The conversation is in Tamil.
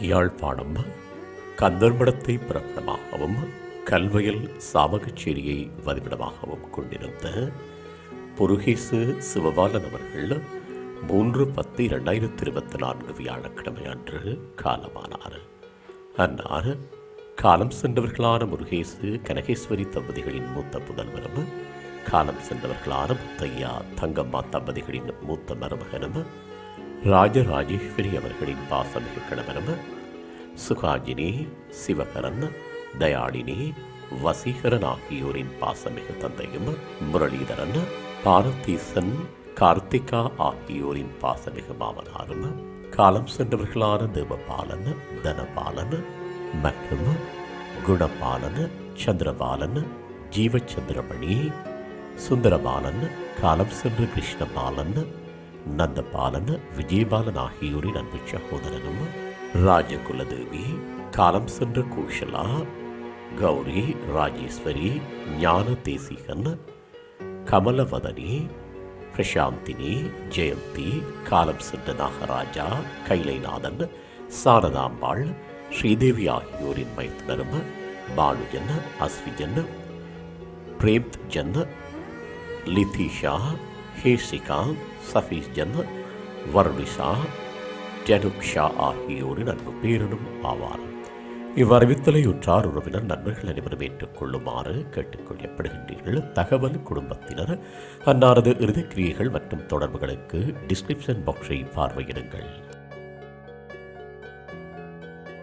யாழ்ப்பாணம் கந்தர்மடத்தை பிறப்பிடமாகவும் கல்வையில் சாமகச்சேரியை வதிவிடமாகவும் கொண்டிருந்த புருகேசு சிவபாலன் அவர்கள் மூன்று பத்து இரண்டாயிரத்தி இருபத்தி நான்கு வியாழக்கிழமை அன்று காலமானார். அன்னார் காலம் சென்றவர்களான முருகேசு கனகேஸ்வரி தம்பதிகளின் மூத்த புதல்வரும் காலம் சென்றவர்களான முத்தையா தங்கம்மா தம்பதிகளின் மூத்த மருமகனும் ராஜராஜேஸ்வரி அவர்களின் பாசமிகு கணவனும் சுகாஜினி சிவகரன் தயாளினி வசீகரன் ஆகியோரின் பாசமிகு தந்தையும் முரளிதரன் பாரதீசன் கார்த்திகா ஆகியோரின் பாசமிகு மாமனாரும் காலம் சென்றவர்களான தேவபாலன் தனபாலன் மற்றும் குணபாலன் சந்திரபாலன் ஜீவச்சந்திரமணி சுந்தரபாலன் காலம் சென்ற கிருஷ்ணபாலன் நந்தபாலன் விஜயபாலன் ஆகியோரின் அன்பு சகோதரனும் ராஜகுலதேவி காலம் சென்ற கூஷலா கௌரி ராஜேஸ்வரி ஞான தேசிகன் கமலவதனி பிரசாந்தினி ஜெயந்தி காலம் சென்ற நாகராஜா கைலைநாதன் சாரதாம்பாள் ஸ்ரீதேவி ஆகியோரின் மைத்துனரும் பானுஜன் அஸ்விஜன் பிரேம்த் ஜன் லிதிஷா ஹேசிகாந்த் சஃபீஸ் ஜன் வர்ணிஷா ஜனுக்ஷா ஆகியோரின் அன்பு பேரனும் ஆவார். இவ்வறிவித்தலை உற்றார் உறவினர் நண்பர்கள் அனைவரும் ஏற்றுக்கொள்ளுமாறு கேட்டுக்கொள்ளப்படுகின்றீர்கள். தகவல் குடும்பத்தினர் அன்னாரது இறுதிக்கிரியைகள் மற்றும் தொடர்புகளுக்கு டிஸ்கிரிப்ஷன் பாக்ஸை பார்வையிடுங்கள்.